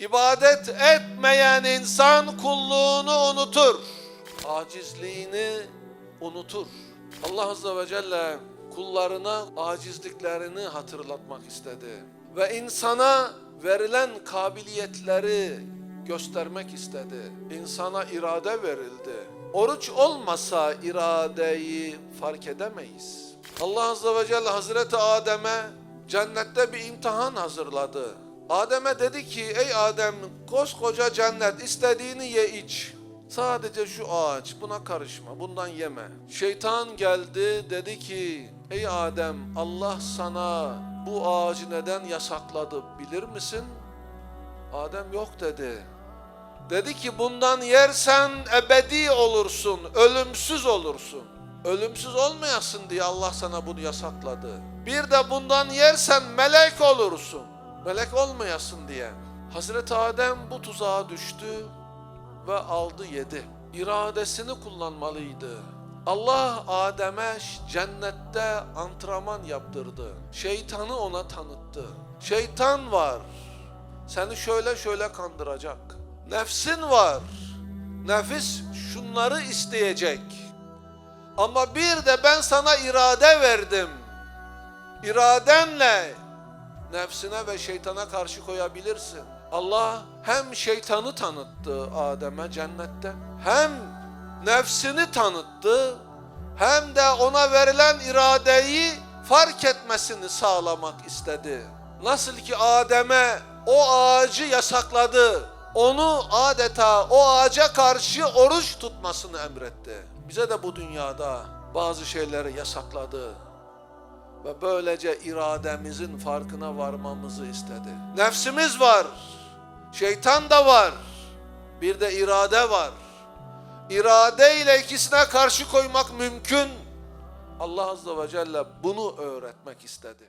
İbadet etmeyen insan kulluğunu unutur. Acizliğini unutur. Allah Azze ve Celle kullarına acizliklerini hatırlatmak istedi. Ve insana verilen kabiliyetleri göstermek istedi. İnsana irade verildi. Oruç olmasa iradeyi fark edemeyiz. Allah Azze ve Celle Hazreti Adem'e cennette bir imtihan hazırladı. Adem'e dedi ki ey Adem koskoca cennet istediğini ye iç. Sadece şu ağaç buna karışma bundan yeme. Şeytan geldi dedi ki ey Adem Allah sana bu ağacı neden yasakladı bilir misin? Adem yok dedi. Dedi ki bundan yersen ebedi olursun, ölümsüz olursun. Ölümsüz olmayasın diye Allah sana bunu yasakladı. Bir de bundan yersen melek olursun. Melek olmayasın diye. Hazreti Adem bu tuzağa düştü ve aldı yedi. İradesini kullanmalıydı. Allah Adem'e cennette antrenman yaptırdı. Şeytanı ona tanıttı. Şeytan var. Seni şöyle şöyle kandıracak. Nefsin var. Nefis şunları isteyecek. Ama bir de ben sana irade verdim. İradenle nefsine ve şeytana karşı koyabilirsin. Allah hem şeytanı tanıttı Adem'e cennette, hem nefsini tanıttı, hem de ona verilen iradeyi fark etmesini sağlamak istedi. Nasıl ki Adem'e o ağacı yasakladı, onu adeta o ağaca karşı oruç tutmasını emretti. Bize de bu dünyada bazı şeyleri yasakladı ve böylece irademizin farkına varmamızı istedi. Nefsimiz var, şeytan da var, bir de irade var. İrade ile ikisine karşı koymak mümkün. Allah Azze ve Celle bunu öğretmek istedi.